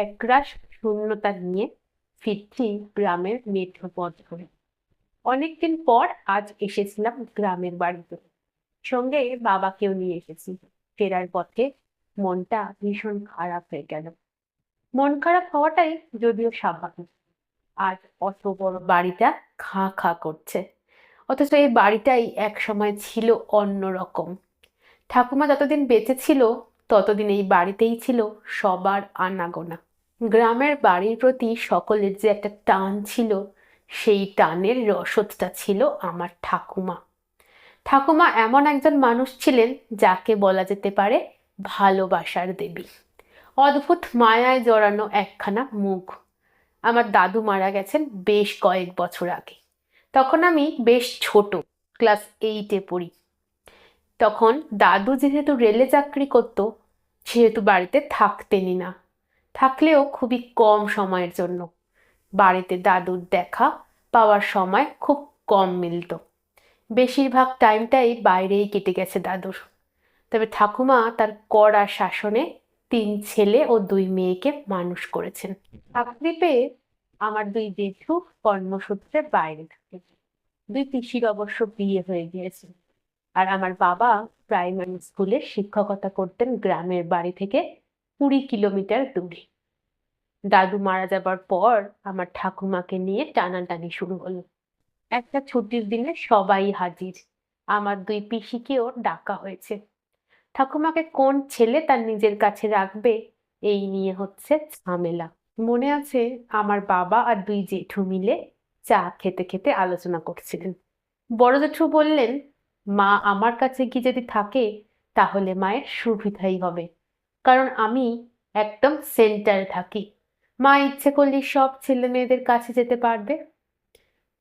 একরাশ শূন্যতা নিয়ে ফিরছি গ্রামের মেঠো পথ ধরে অনেকদিন পর আজ এসেছিলাম গ্রামের বাড়িতে। সঙ্গে বাবাকেও নিয়ে এসেছি। ফেরার পথে মনটা ভীষণ খারাপ হয়ে গেল। মন খারাপ হওয়াটাই যদিও স্বাভাবিক। আজ অত বড় বাড়িটা খা খা করছে। অথচ এই বাড়িটাই এক সময় ছিল অন্যরকম। ঠাকুমা যতদিন বেঁচে ছিল ততদিন এই বাড়িতেই ছিল সবার আনাগোনা। গ্রামের বাড়ির প্রতি সকলের যে একটা টান ছিল, সেই টানের রসদটা ছিল আমার ঠাকুমা। ঠাকুমা এমন একজন মানুষ ছিলেন যাকে বলা যেতে পারে ভালোবাসার দেবী। অদ্ভুত মায়ায় জড়ানো একখানা মুখ। আমার দাদু মারা গেছেন বেশ কয়েক বছর আগে। তখন আমি বেশ ছোট, ক্লাস এইটে পড়ি। তখন দাদু যেহেতু রেলে চাকরি করত সেহেতু বাড়িতে থাকতেনই না। থাকলেও খুবই কম সময়ের জন্য। বাড়িতে দাদুর দেখা পাওয়ার সময় খুব কম মিলত। বেশিরভাগ টাইমটাই বাইরেই কেটে গেছে দাদুর। তবে ঠাকুমা তার কড়া শাসনে তিন ছেলে ও দুই মেয়েকে মানুষ করেছেন। চাকরি পেয়ে আমার দুই জেঠু কর্মসূত্রে বাইরে থাকে। দুই পিসির অবশ্য বিয়ে হয়ে গিয়েছে। আর আমার বাবা প্রাইমারি স্কুলে শিক্ষকতা করতেন গ্রামের বাড়ি থেকে কুড়ি কিলোমিটার দূরে। দাদু মারা যাবার পর আমার ঠাকুমাকে নিয়ে টানাটানি শুরু হলো। একটা ছুটির দিনে সবাই হাজির। আমার দুই পিসিকেও ডাকা হয়েছে। ঠাকুমাকে কোন ছেলে তার নিজের কাছে রাখবে, এই নিয়ে হচ্ছে ঝামেলা। মনে আছে আমার বাবা আর দুই জেঠু মিলে চা খেতে খেতে আলোচনা করছিলেন। বড় জেঠু বললেন মা আমার কাছে কি যদি থাকে, তাহলে মায়ের সুবিধাই হবে। কারণ আমি একদম সেন্টারে থাকি। মা ইচ্ছে করলে সব ছেলে মেয়েদের কাছে যেতে পারবে।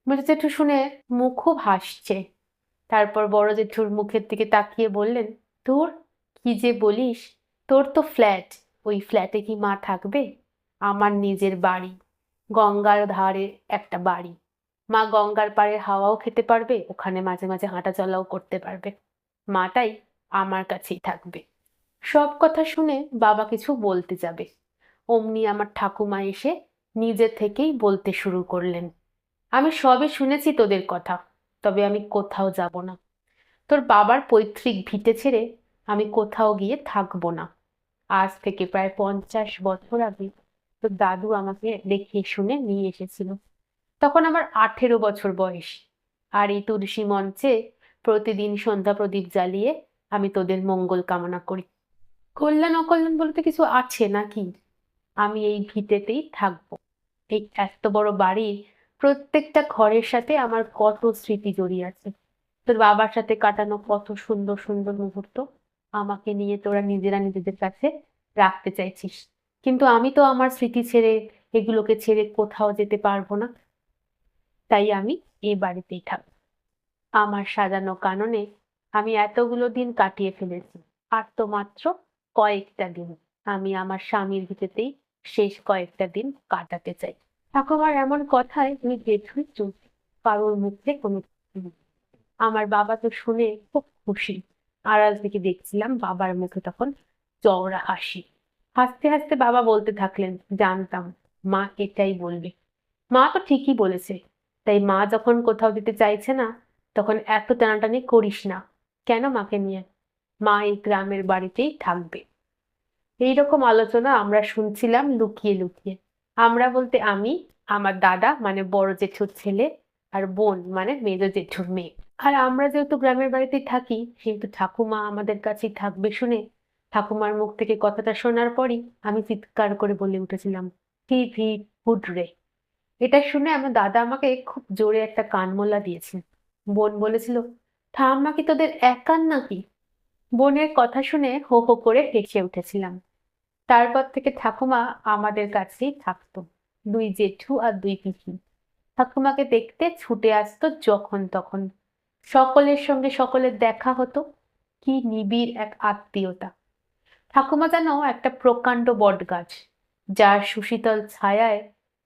মেজো জেঠু শুনে মুখ খুব হাসছে। তারপর বড় জেঠুর মুখের দিকে তাকিয়ে বললেন, তোর কি যে বলিস? তোর তো ফ্ল্যাট ওই ফ্ল্যাটে কি মা থাকবে? আমার নিজের বাড়ি। গঙ্গার ধারে একটা বাড়ি। মা গঙ্গার পাড়ে হাওয়াও খেতে পারবে, ওখানে মাঝে মাঝে হাঁটা চলাও করতে পারবে। মাটাই আমার কাছেই থাকবে। সব কথা শুনে বাবা কিছু বলতে যাবে। অমনি আমার ঠাকুমা এসে নিজে থেকেই বলতে শুরু করলেন। আমি সবই শুনেছি তোদের কথা, তবে আমি কোথাও যাব না। তোর বাবার পৈতৃক ভিটে ছেড়ে আমি কোথাও গিয়ে থাকব না। আজ থেকে প্রায় পঞ্চাশ বছর আগে তোর দাদু আমাকে দেখে শুনে নিয়ে এসেছিল। তখন আমার আঠেরো বছর বয়স। আর এই তুলসী মঞ্চে প্রতিদিন সন্ধ্যা প্রদীপ জ্বালিয়ে আমি তোদের মঙ্গল কামনা করি। কল্যাণ অকল্যাণ বলতে কিছু আছে নাকি? আমি এই ভিটেতেই থাকব। এই এত বড় বাড়ির প্রত্যেকটা ঘরের সাথে আমার কত স্মৃতি জড়িয়ে আছে। তোর বাবার সাথে কাটানো কত সুন্দর সুন্দর মুহূর্ত আমাকে নিয়ে তোরা নিজেরা নিজেদের কাছে রাখতে চাইছিস। কিন্তু আমি তো আমার স্মৃতি ছেড়ে এগুলোকে ছেড়ে কোথাও যেতে পারব না। তাই আমি এ বাড়িতেই থাকব আমার সাজানো কাননে আমি এতগুলো দিন কাটিয়ে ফেলেছি, আর তো মাত্র কয়েকটা দিন। আমি আমার স্বামীর ভিটেতেই শেষ কয়েকটা দিন কাটাতে চাই। ঠাকুমার এমন কথায় আমি জেঠুই চুপ কারোর মুখে কোনো আমার বাবা তো শুনে খুব খুশি। আড়াল থেকে দেখছিলাম বাবার মুখে তখন চওড়া হাসি। হাসতে হাসতে বাবা বলতে থাকলেন, জানতাম মা এটাই বলবে। মা তো ঠিকই বলেছে তাই মা যখন কোথাও যেতে চাইছে না, তখন এত টানাটানি করিস না। কেন মাকে নিয়ে? মা এই গ্রামের বাড়িতেই থাকবে। এইরকম আলোচনা আমরা শুনছিলাম লুকিয়ে লুকিয়ে। আমরা বলতে আমি, আমার দাদা মানে বড় জেঠুর ছেলে আর বোন মানে মেজো জেঠুর মেয়ে। আর আমরা যেহেতু গ্রামের বাড়িতেই থাকি সেহেতু ঠাকুমা আমাদের কাছেই থাকবে শুনে ঠাকুমার মুখ থেকে কথাটা শোনার পরই আমি চিৎকার করে বলে উঠেছিলাম হি ভি হুডরে। এটা শুনে আমার দাদা আমাকে খুব জোরে একটা কানমোলা দিয়েছে। বোন বলেছিল ঠাম্মা কি তোদের একার নাকি? বোনের কথা শুনে হো হো করে হেসে উঠেছিলাম। তারপর থেকে ঠাকুমা আমাদের কাছেই থাকতো, দুই জেঠু আর দুই পিসি। ঠাকুমাকে দেখতে ছুটে আসতো যখন তখন। সকলের সঙ্গে সকলের দেখা হতো, কি নিবিড় এক আত্মীয়তা। ঠাকুমা যেন একটা প্রকাণ্ড বট গাছ যার সুশীতল ছায়ায়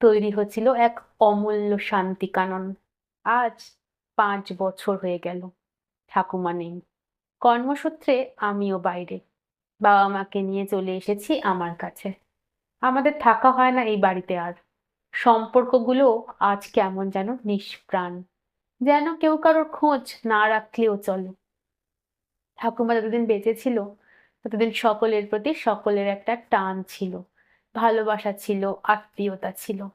তৈরি হচ্ছিল এক অমূল্য শান্তি কানন আজ পাঁচ বছর হয়ে গেল। ঠাকুমা নেই। কর্মসূত্রে আমিও বাইরে। বাবা মাকে নিয়ে চলে এসেছি আমার কাছে। আমাদের থাকা হয় না এই বাড়িতে আর। সম্পর্কগুলো আজ কেমন যেন নিষ্প্রাণ। যেন কেউ কারোর খোঁজ না রাখলেও চলে। ঠাকুমা যতদিন বেঁচে ছিল, ততদিন সকলের প্রতি সকলের একটা টান ছিল। ভালোবাসা ছিল, আত্মীয়তা ছিল।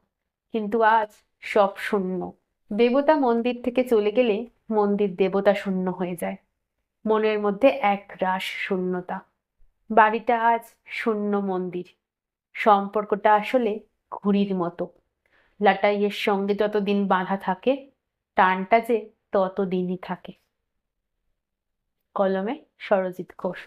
কিন্তু আজ সব শূন্য। দেবতা মন্দির থেকে চলে গেলে মন্দির দেবতা শূন্য হয়ে যায়। মনের মধ্যে এক রাস শূন্যতা। বাড়িটা আজ শূন্য মন্দির। সম্পর্কটা আসলে ঘুড়ির মতো। লাটাইয়ের সঙ্গে যতদিন বাঁধা থাকে, টানটা যে ততদিনই থাকে। কলমে সরজিৎ ঘোষ।